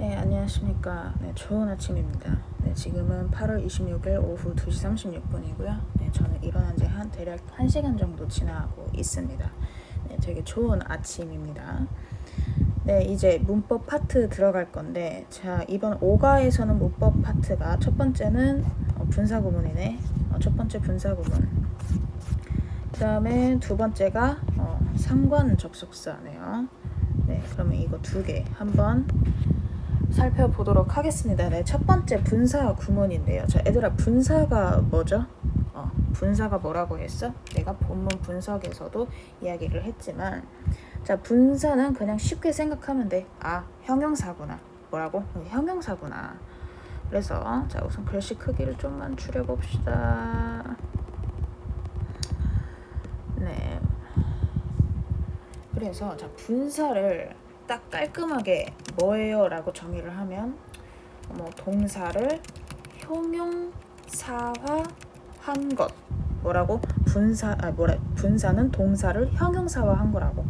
네, 안녕하십니까. 네, 좋은 아침입니다. 네, 지금은 8월 26일 오후 2시 36분이고요. 네, 저는 일어난 지 한 대략 1시간 정도 지나고 있습니다. 네, 되게 좋은 아침입니다. 네, 이제 문법 파트 들어갈 건데, 자, 이번 5가에서는 문법 파트가 첫 번째는 어, 분사 구문이네. 어, 첫 번째 분사 구문. 그 다음에 두 번째가 어, 상관 접속사네요. 네, 그러면 이거 두 개 한번 살펴보도록 하겠습니다. 네, 첫 번째 분사 구문인데요. 자, 얘들아 분사가 뭐죠? 어, 분사가 뭐라고 했어? 내가 본문 분석에서도 이야기를 했지만 자, 분사는 그냥 쉽게 생각하면 돼. 아, 형용사구나. 뭐라고? 어, 형용사구나. 그래서 자, 우선 글씨 크기를 좀만 줄여 봅시다. 네. 그래서 자, 분사를 딱 깔끔하게 뭐예요 라고 정의를 하면 뭐 동사를 형용사화한 것. 뭐라고? 분사 아 뭐라 분사는 동사를 형용사화한 거라고.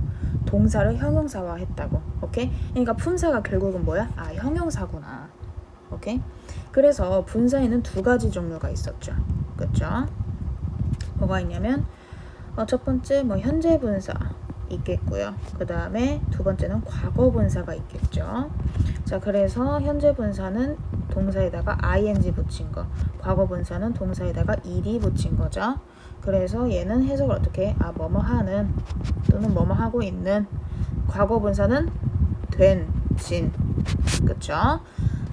동사를 형용사화했다고. 오케이? 그러니까 분사가 결국은 뭐야? 아 형용사구나. 오케이? 그래서 분사에는 두 가지 종류가 있었죠. 그렇죠 뭐가 있냐면 어, 첫 번째 뭐 현재 분사 있겠고요. 그 다음에 두 번째는 과거 분사가 있겠죠. 자, 그래서 현재 분사는 동사에다가 ing 붙인 거, 과거 분사는 동사에다가 ed 붙인 거죠. 그래서 얘는 해석을 어떻게? 아, 뭐뭐 하는 또는 뭐뭐 하고 있는 과거 분사는 된, 진. 그쵸?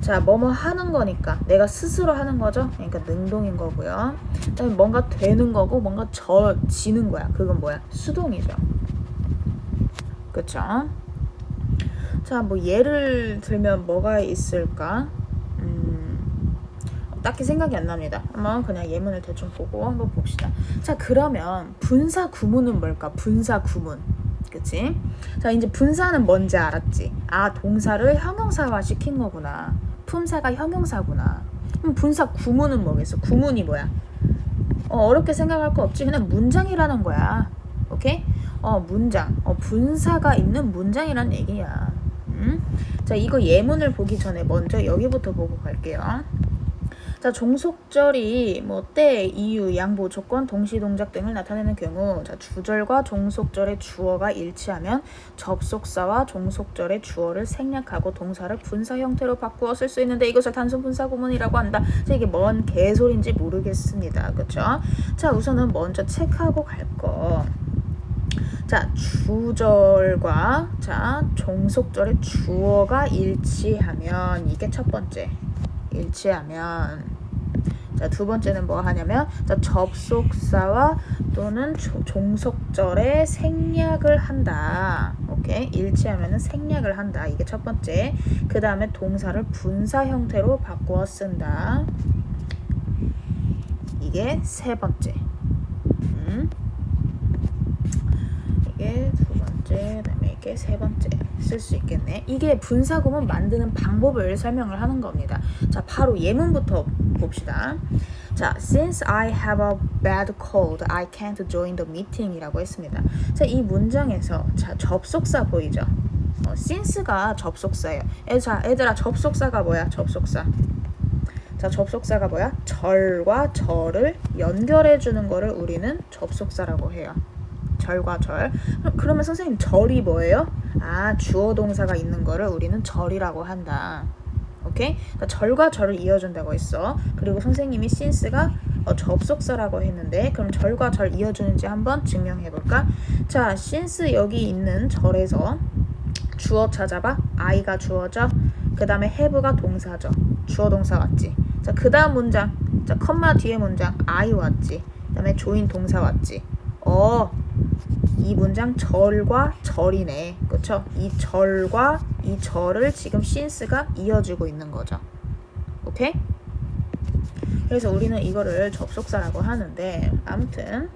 자, 뭐뭐 하는 거니까 내가 스스로 하는 거죠. 그러니까 능동인 거고요. 그다음에 뭔가 되는 거고 뭔가 져지는 거야. 그건 뭐야? 수동이죠. 그쵸? 자, 뭐 예를 들면 뭐가 있을까? 음, 딱히 생각이 안 납니다. 한번 그냥 예문을 대충 보고 한번 봅시다. 자, 그러면 분사 구문은 뭘까? 분사 구문. 그치? 자, 이제 분사는 뭔지 알았지? 아, 동사를 형용사화 시킨 거구나. 품사가 형용사구나. 그럼 분사 구문은 뭐겠어? 구문이 뭐야? 어, 어렵게 생각할 거 없지. 그냥 문장이라는 거야. 오케이? 어, 문장. 어, 분사가 있는 문장이란 얘기야. 음? 자, 이거 예문을 보기 전에 먼저 여기부터 보고 갈게요. 자, 종속절이 뭐 때, 이유, 양보, 조건, 동시 동작 등을 나타내는 경우 자, 주절과 종속절의 주어가 일치하면 접속사와 종속절의 주어를 생략하고 동사를 분사 형태로 바꾸어 쓸 수 있는데 이것을 단순 분사 구문이라고 한다. 자, 이게 뭔 개소리인지 모르겠습니다. 그렇죠? 자, 우선은 먼저 체크하고 갈 거. 자, 주절과 자, 종속절의 주어가 일치하면 이게 첫 번째. 일치하면 자, 두 번째는 뭐 하냐면 자, 접속사와 또는 조, 종속절의 생략을 한다. 오케이? 일치하면은 생략을 한다. 이게 첫 번째. 그다음에 동사를 분사 형태로 바꾸어 쓴다. 이게 세 번째. 음. 이게 두 번째, 이게 세 번째 쓸 수 있겠네. 이게 분사구문 만드는 방법을 설명을 하는 겁니다. 자, 바로 예문부터 봅시다. 자, since I have a bad cold, I can't join the meeting이라고 했습니다. 자, 이 문장에서 자 접속사 보이죠? 어, since가 접속사예요. 애, 자, 애들아 접속사가 뭐야? 접속사. 자, 접속사가 뭐야? 절과 절을 연결해 주는 거를 우리는 접속사라고 해요. 절과 절. 그러면 선생님 절이 뭐예요? 아 주어 동사가 있는 거를 우리는 절이라고 한다. 오케이? 그러니까 절과 절을 이어준다고 했어. 그리고 선생님이 since가 어, 접속사라고 했는데 그럼 절과 절 이어주는지 한번 증명해 볼까? 자, since 여기 있는 절에서 주어 찾아봐. I가 주어죠. 그 다음에 have가 동사죠. 주어 동사 왔지. 자, 그 다음 문장. 자, 컴마 뒤에 문장 I 왔지. 그 다음에 조인 동사 왔지. 어, 이 문장 절과 절이네. 그쵸? 이 절과 이 절을 지금 since가 이어주고 있는 거죠. 오케이? 그래서 우리는 이거를 접속사라고 하는데 아무튼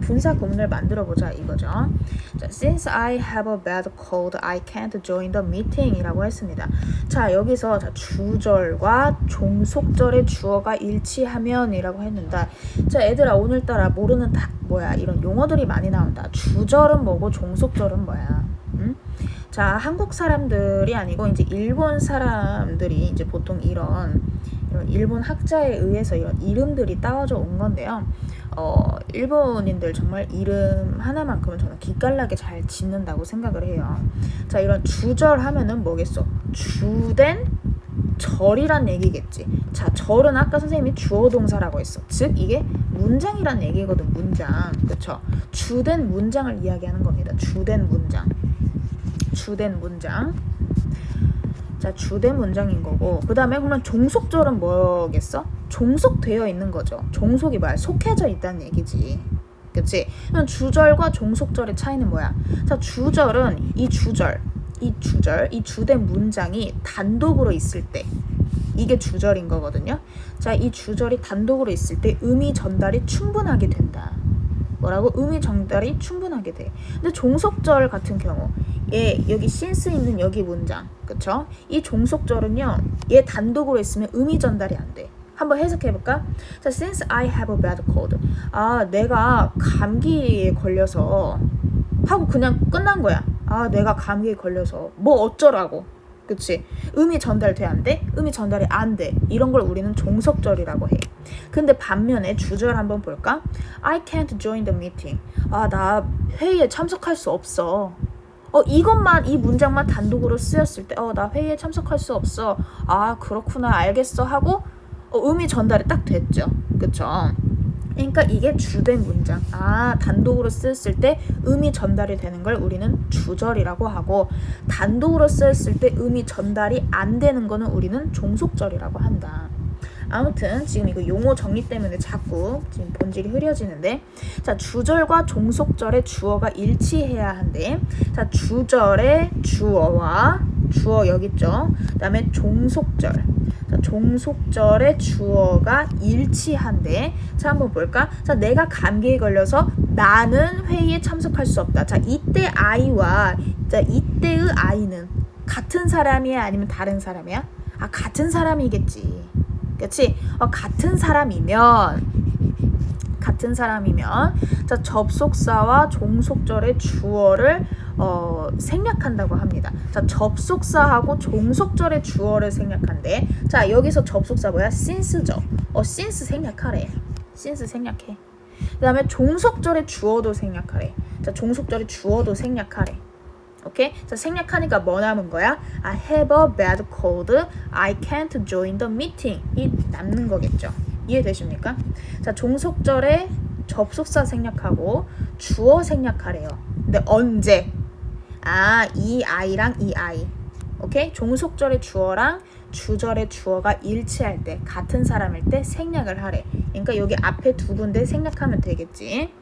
분사 구문을 만들어 보자 이거죠. 자, since I have a bad cold, I can't join the meeting 이라고 했습니다. 자, 여기서 자, 주절과 종속절의 주어가 일치하면 이라고 했는데 자, 애들아 오늘따라 모르는 다 뭐야 이런 용어들이 많이 나온다. 주절은 뭐고 종속절은 뭐야? 음? 자, 한국 사람들이 아니고 이제 일본 사람들이 이제 보통 이런 일본 학자에 의해서 이런 이름들이 따와져 온 건데요. 어, 일본인들 정말 이름 하나만큼은 저는 기깔나게 잘 짓는다고 생각을 해요. 자, 이런 주절 하면은 뭐겠어? 주된 절이란 얘기겠지. 자, 절은 아까 선생님이 주어 동사라고 했어. 즉 이게 문장이란 얘기거든. 문장. 그렇죠? 주된 문장을 이야기하는 겁니다. 주된 문장. 주된 문장. 자, 주된 문장인 거고. 그 다음에 그러면 종속절은 뭐겠어? 종속되어 있는 거죠. 종속이 뭐야? 속해져 있다는 얘기지. 그치? 그럼 주절과 종속절의 차이는 뭐야? 자, 주절은 이 주절, 이 주절, 이 주된 문장이 단독으로 있을 때 이게 주절인 거거든요. 자, 이 주절이 단독으로 있을 때 의미 전달이 충분하게 된다. 뭐라고? 의미 전달이 충분하게 돼. 근데 종속절 같은 경우, 얘 여기 since 있는 여기 문장, 그쵸? 이 종속절은요, 얘 단독으로 있으면 의미 전달이 안 돼. 한번 해석해 볼까? 자, since I have a bad cold. 아, 내가 감기에 걸려서 하고 그냥 끝난 거야. 아, 내가 감기에 걸려서 뭐 어쩌라고. 그치? 의미 전달돼 안 돼? 의미 전달이 안 돼. 이런 걸 우리는 종속절이라고 해. 근데 반면에 주절 한번 볼까? I can't join the meeting. 아, 나 회의에 참석할 수 없어. 어, 이것만, 이 문장만 단독으로 쓰였을 때, 어, 나 회의에 참석할 수 없어. 아, 그렇구나, 알겠어. 하고, 어, 의미 전달이 딱 됐죠. 그쵸? 그러니까 이게 주된 문장. 아, 단독으로 쓰였을 때 의미 전달이 되는 걸 우리는 주절이라고 하고, 단독으로 쓰였을 때 의미 전달이 안 되는 거는 우리는 종속절이라고 한다. 아무튼 지금 이거 용어 정리 때문에 자꾸 지금 본질이 흐려지는데 자 주절과 종속절의 주어가 일치해야 한대. 자 주절의 주어와 주어 여기 있죠? 그다음에 종속절. 자 종속절의 주어가 일치한데 자 한번 볼까? 자 내가 감기에 걸려서 나는 회의에 참석할 수 없다. 자 이때 I와 자 이때의 I는 같은 사람이야? 아니면 다른 사람이야? 아 같은 사람이겠지 그치? 어, 같은 사람이면 같은 사람이면 자 접속사와 종속절의 주어를 어, 생략한다고 합니다. 자 접속사하고 종속절의 주어를 생략한대. 자 여기서 접속사 뭐야? since죠. 어 since 생략하래. since 생략해. 그 다음에 종속절의 주어도 생략하래. 자 종속절의 주어도 생략하래. 오케이? 자, 생략하니까 뭐 남은 거야? I have a bad cold. I can't join the meeting. 이 남는 거겠죠. 이해되십니까? 자, 종속절에 접속사 생략하고 주어 생략하래요. 근데 언제? 아, 이 아이랑 이 아이. 오케이? 종속절의 주어랑 주절의 주어가 일치할 때 같은 사람일 때 생략을 하래. 그러니까 여기 앞에 두 군데 생략하면 되겠지.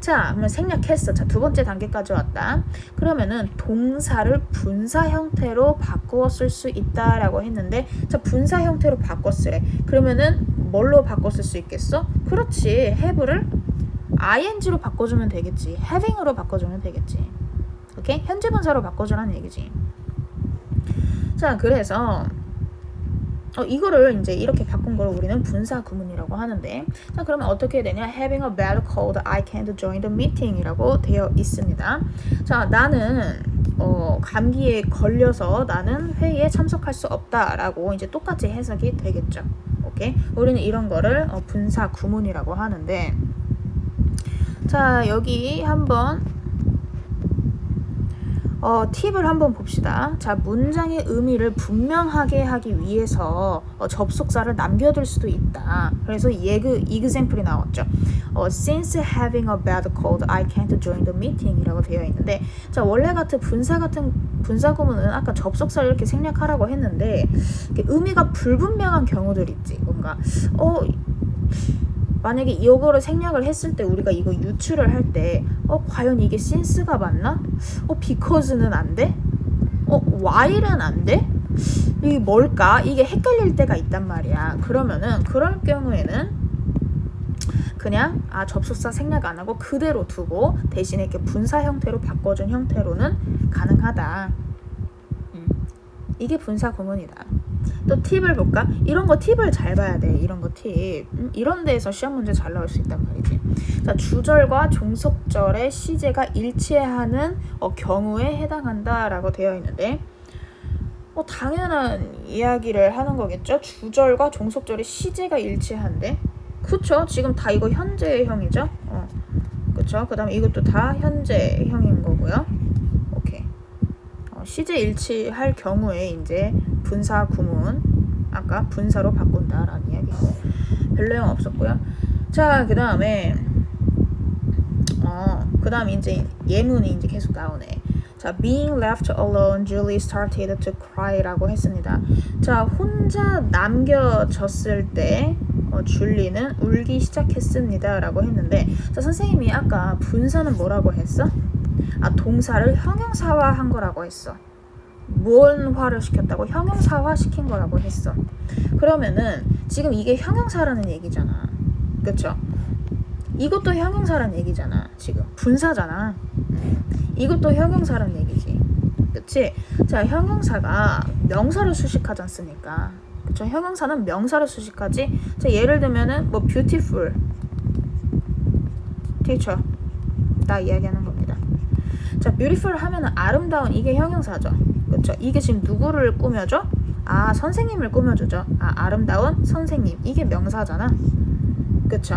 자, 그러면 생략했어. 자, 두 번째 단계까지 왔다. 그러면은 동사를 분사 형태로 바꾸어 쓸 수 있다라고 했는데 자, 분사 형태로 바꿨으래. 그러면은 뭘로 바꿔 쓸 수 있겠어? 그렇지. have를 ing로 바꿔주면 되겠지. having으로 바꿔주면 되겠지. 오케이? 현재 분사로 바꿔주라는 얘기지. 자, 그래서 어, 이거를 이제 이렇게 바꾼 걸 우리는 분사 구문이라고 하는데 자 그러면 어떻게 되냐? Having a bad cold I can't join the meeting 이라고 되어 있습니다. 자 나는 어, 감기에 걸려서 나는 회의에 참석할 수 없다 라고 이제 똑같이 해석이 되겠죠. 오케이? 우리는 이런 거를 어, 분사 구문이라고 하는데 자 여기 한번 어, 팁을 한번 봅시다. 자, 문장의 의미를 분명하게 하기 위해서 어, 접속사를 남겨둘 수도 있다. 그래서 예그 example이 나왔죠. 어, since having a bad cold, I can't join the meeting이라고 되어 있는데, 자 원래 같은 분사 같은 분사 구문은 아까 접속사를 이렇게 생략하라고 했는데 의미가 불분명한 경우들 있지. 뭔가 어 만약에 이거를 생략을 했을 때 우리가 이거 유출을 할 때 어 과연 이게 since가 맞나? 어 because는 안 돼? 어 while은 안 돼? 이게 뭘까? 이게 헷갈릴 때가 있단 말이야. 그러면은 그럴 경우에는 그냥 아 접속사 생략 안 하고 그대로 두고 대신에 이렇게 분사 형태로 바꿔준 형태로는 가능하다. 음. 이게 분사 구문이다. 또 팁을 볼까? 이런 거 팁을 잘 봐야 돼. 이런 거 팁. 음, 이런 데에서 시험 문제 잘 나올 수 있단 말이지. 자, 주절과 종속절의 시제가 일치하는 어, 경우에 해당한다라고 되어 있는데 어, 당연한 이야기를 하는 거겠죠. 주절과 종속절의 시제가 일치한데. 그쵸? 지금 다 이거 현재형이죠. 어. 그쵸? 그 다음에 이것도 다 현재형인 거고요. 시제 일치할 경우에 이제 분사 구문 아까 분사로 바꾼다라는 이야기고 별 내용 없었고요. 자, 그 다음에 어, 그 다음 이제 예문이 이제 계속 나오네. 자, being left alone, Julie started to cry라고 했습니다. 자, 혼자 남겨졌을 때 어, 줄리는 울기 시작했습니다라고 했는데, 자, 선생님이 아까 분사는 뭐라고 했어? 아, 동사를 형용사화한 거라고 했어. 무언화를 시켰다고 형용사화 시킨 거라고 했어. 그러면은 지금 이게 형용사라는 얘기잖아. 그쵸? 이것도 형용사라는 얘기잖아. 지금 분사잖아. 음. 이것도 형용사라는 얘기지. 그치? 자, 형용사가 명사를 수식하지 않습니까? 그쵸? 형용사는 명사를 수식하지. 자, 예를 들면은 뭐 beautiful, teacher 다 이야기하는 겁니다. 자, beautiful 하면은 아름다운 이게 형용사죠. 그쵸? 이게 지금 누구를 꾸며줘? 아, 선생님을 꾸며주죠. 아, 아름다운 선생님. 이게 명사잖아. 그쵸?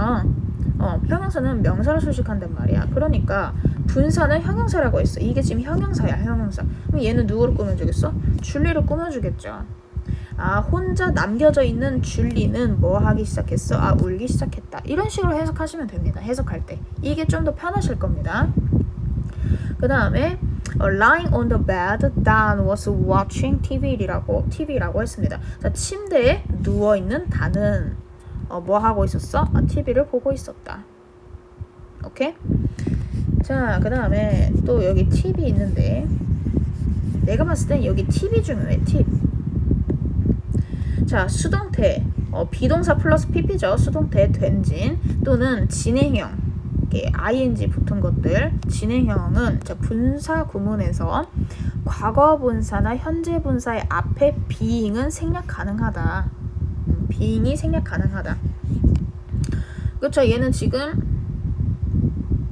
어, 형용사는 명사를 수식한단 말이야. 그러니까 분사는 형용사라고 했어. 이게 지금 형용사야, 형용사. 그럼 얘는 누구를 꾸며주겠어? 줄리를 꾸며주겠죠. 아, 혼자 남겨져 있는 줄리는 뭐 하기 시작했어? 아, 울기 시작했다. 이런 식으로 해석하시면 됩니다. 해석할 때. 이게 좀 더 편하실 겁니다. 그 다음에 어, lying on the bed, Dan was watching TV라고 TV라고 했습니다. 자, 침대에 누워 있는 단은 어, 뭐 하고 있었어? 아, TV를 보고 있었다. 오케이? 자, 그 다음에 또 여기 팁이 있는데 내가 봤을 땐 여기 팁이 중요해. 팁. 자, 수동태. 어, 비동사 플러스 pp죠. 수동태 된진 또는 진행형. 이렇게 ing 붙은 것들. 진행형은 자, 분사 구문에서 과거 분사나 현재 분사의 앞에 being은 생략 가능하다. 음, being이 생략 가능하다. 그렇죠. 얘는 지금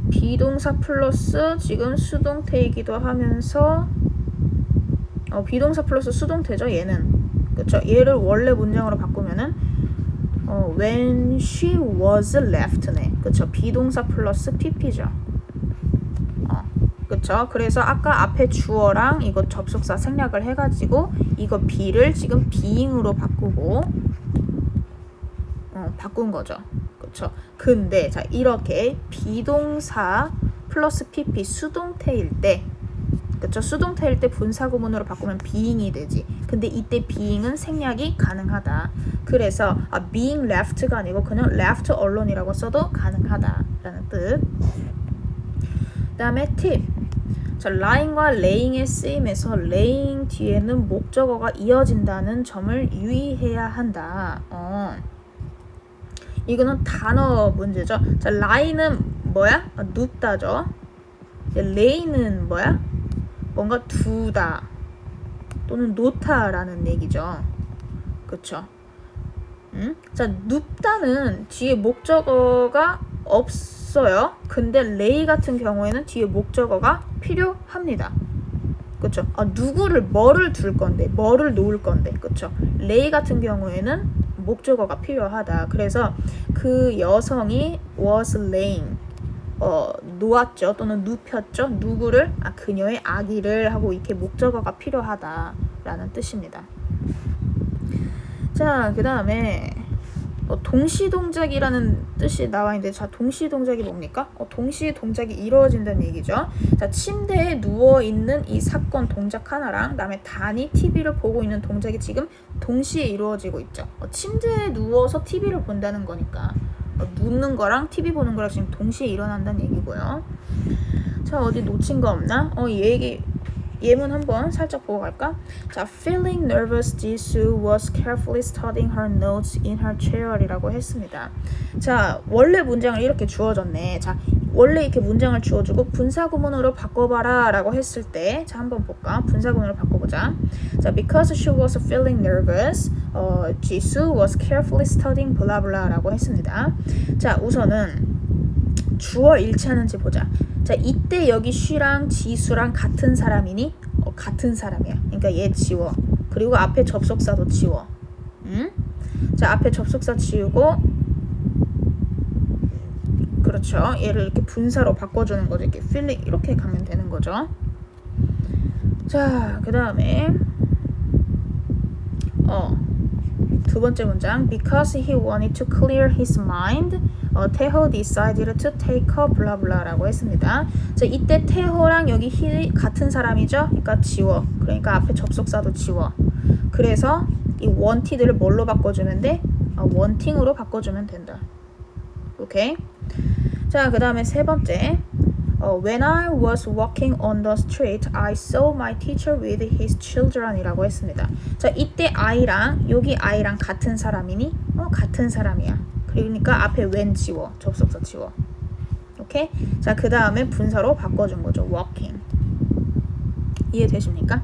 비동사 플러스 지금 수동태이기도 하면서 어, 비동사 플러스 수동태죠. 얘는 그렇죠. 얘를 원래 문장으로 바꾸면은 어, when she was left네. 그렇죠. 비동사 플러스 pp죠. 어, 그렇죠. 그래서 아까 앞에 주어랑 이거 접속사 생략을 해가지고 이거 be를 지금 being으로 바꾸고 어, 바꾼 거죠. 그렇죠. 근데 자 이렇게 비동사 플러스 pp 수동태일 때 그쵸 수동태일 때 분사 구문으로 바꾸면 being이 되지. 근데 이때 being은 생략이 가능하다. 그래서 아, being left가 아니고 그냥 left alone이라고 써도 가능하다라는 뜻. 그다음에 팁. 자, lying과 laying의 쓰임에서 laying 뒤에는 목적어가 이어진다는 점을 유의해야 한다. 어. 이거는 단어 문제죠. 자, lying은 뭐야? 아, 눕다죠. lay는 뭐야? 뭔가 두다 또는 놓다라는 얘기죠. 그쵸? 음? 자, 눕다는 뒤에 목적어가 없어요. 근데 레이 같은 경우에는 뒤에 목적어가 필요합니다. 그쵸? 아, 누구를, 뭐를 둘 건데, 뭐를 놓을 건데, 그쵸? 레이 같은 경우에는 목적어가 필요하다. 그래서 그 여성이 was laying, 어, 놓았죠 또는 눕혔죠 누구를 아 그녀의 아기를 하고 이렇게 목적어가 필요하다라는 뜻입니다. 자, 그 다음에 어, 동시 동작이라는 뜻이 나와 있는데 자 동시 동작이 뭡니까? 어, 동시 동작이 이루어진다는 얘기죠. 자 침대에 누워 있는 이 사건 동작 하나랑 그다음에 단이 TV를 보고 있는 동작이 지금 동시에 이루어지고 있죠. 어, 침대에 누워서 TV를 본다는 거니까 어, 눕는 거랑 TV 보는 거랑 지금 동시에 일어난다는 얘기고요. 자 어디 놓친 거 없나? 어 얘기 예문 한번 살짝 보고 갈까? 자, feeling nervous, Jisoo was carefully studying her notes in her chair이라고 했습니다. 자, 원래 문장을 이렇게 주어졌네. 자, 원래 이렇게 문장을 주어주고 분사구문으로 바꿔봐라라고 했을 때, 자 한번 볼까? 분사구문으로 바꿔보자. 자, because she was feeling nervous, 어, Jisoo was carefully studying blah blah라고 했습니다. 자, 우선은 주어 일치하는지 보자. 자, 이때 여기 she랑 지수랑 같은 사람이니? 어, 같은 사람이야. 그러니까 얘 지워. 그리고 앞에 접속사도 지워. 응? 자, 앞에 접속사 지우고 그렇죠. 얘를 이렇게 분사로 바꿔주는 거죠. 이렇게 feeling 이렇게 가면 되는 거죠. 자, 그 다음에 어. 두 번째 문장 because he wanted to clear his mind 어, 태호 decided to take a blah blah라고 했습니다. 자 이때 태호랑 여기 he 같은 사람이죠. 그러니까 지워. 그러니까 앞에 접속사도 지워. 그래서 이 wanted를 뭘로 바꿔주면 돼? 어, wanting으로 바꿔주면 된다. 오케이. 자 그 다음에 세 번째. 어, When I was walking on the street, I saw my teacher with his children이라고 했습니다. 자, 이때 I랑 여기 I랑 같은 사람이니? 어, 같은 사람이야. 그러니까 앞에 when 지워, 접속사 지워. 오케이? 자, 그 다음에 분사로 바꿔준 거죠. walking. 이해되십니까?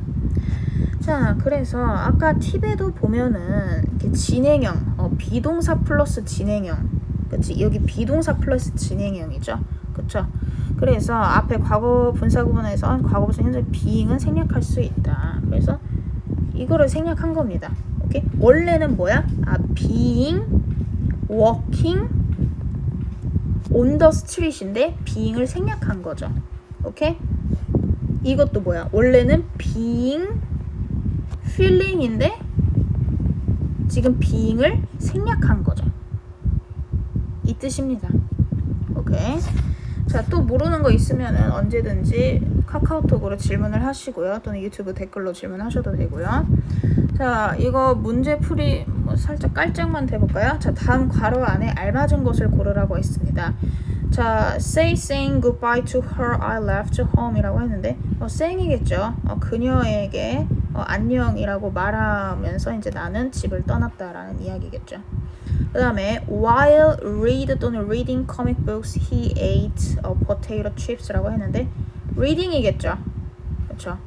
자, 그래서 아까 팁에도 보면은 이렇게 진행형, 어, 비동사 플러스 진행형. 그치? 여기 비동사 플러스 진행형이죠. 그쵸? 그래서 앞에 과거 분사 구문에서 과거 분사 현재 being은 생략할 수 있다. 그래서 이거를 생략한 겁니다. 오케이? 원래는 뭐야? 아, being, walking, on the street인데 being을 생략한 거죠. 오케이? 이것도 뭐야? 원래는 being, feeling인데 지금 being을 생략한 거죠. 이 뜻입니다. 오케이. 자, 또 모르는 거 있으면은 언제든지 카카오톡으로 질문을 하시고요. 또는 유튜브 댓글로 질문하셔도 되고요. 자, 이거 문제풀이 뭐 살짝 깔짝만 대볼까요? 자, 다음 괄호 안에 알맞은 것을 고르라고 했습니다. 자, say saying goodbye to her I left home이라고 했는데 어, saying이겠죠. 어, 그녀에게 어, 안녕이라고 말하면서 이제 나는 집을 떠났다라는 이야기겠죠. 그 다음에 while read 또는 reading comic books he ate a potato chips라고 했는데 reading이겠죠. 그렇죠.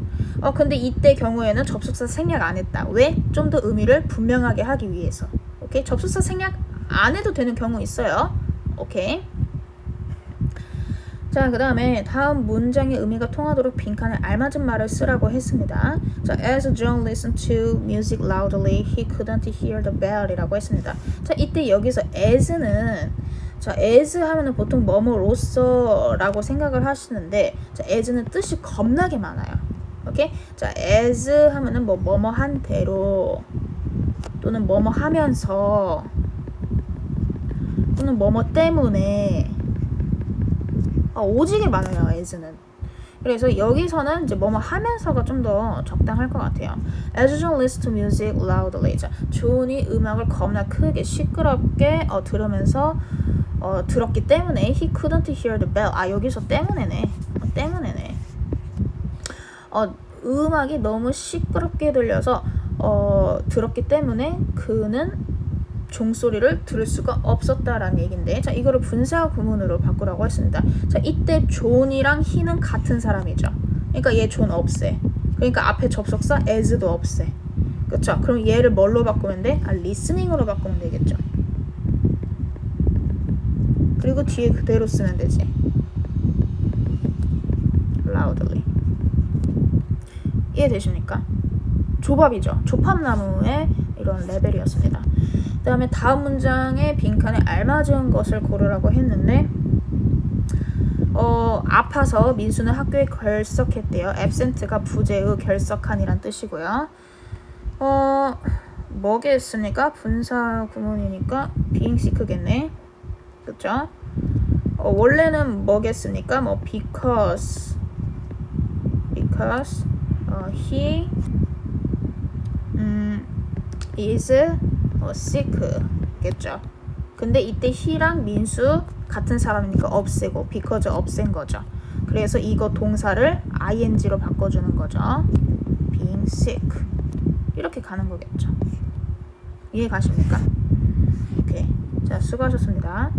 어 근데 이때 경우에는 접속사 생략 안 했다. 왜? 좀 더 의미를 분명하게 하기 위해서. 오케이. 접속사 생략 안 해도 되는 경우 있어요. 오케이. 자, 그 다음에 다음 문장의 의미가 통하도록 빈칸에 알맞은 말을 쓰라고 했습니다. 자, as John listened to music loudly, he couldn't hear the bell이라고 했습니다. 자, 이때 여기서 as는 자, as 하면은 보통 뭐뭐로서라고 생각을 하시는데 자, as는 뜻이 겁나게 많아요. 오케이? 자, as 하면은 뭐 뭐뭐 한 대로 또는 뭐뭐 하면서 또는 뭐뭐 때문에 아, 오지게 많아요, as는. 그래서 여기서는 이제 뭐뭐 하면서가 좀 더 적당할 것 같아요. As John listens to music loudly. 자, 존이 음악을 겁나 크게 시끄럽게 어, 들으면서 어, 들었기 때문에 he couldn't hear the bell. 아 여기서 때문에네. 어, 때문에네. 어, 음악이 너무 시끄럽게 들려서 어, 들었기 때문에 그는 종소리를 들을 수가 없었다라는 얘긴데 자 이거를 분사 구문으로 바꾸라고 했습니다. 자 이때 존이랑 히는 같은 사람이죠. 그러니까 얘 존 없애. 그러니까 앞에 접속사 as도 없애. 그렇죠? 그럼 얘를 뭘로 바꾸면 돼? 아 listening으로 바꾸면 되겠죠. 그리고 뒤에 그대로 쓰면 되지. loudly. 이해되십니까? 조밥이죠. 조팝나무의 이런 레벨이었습니다. 그 다음에 다음 문장의 빈칸에 알맞은 것을 고르라고 했는데 어, 아파서 민수는 학교에 결석했대요. absent가 부재의 결석한이란 뜻이고요. 어, 뭐겠습니까? 분사 구문이니까 being sick겠네. 그쵸? 어, 원래는 뭐겠습니까? 뭐 because because 어, he 음, is 어, sick겠죠. 근데 이때 he랑 민수 같은 사람이니까 없애고 because 없앤 거죠. 그래서 이거 동사를 ing로 바꿔주는 거죠. being sick. 이렇게 가는 거겠죠. 이해 가십니까? 오케이. 자, 수고하셨습니다.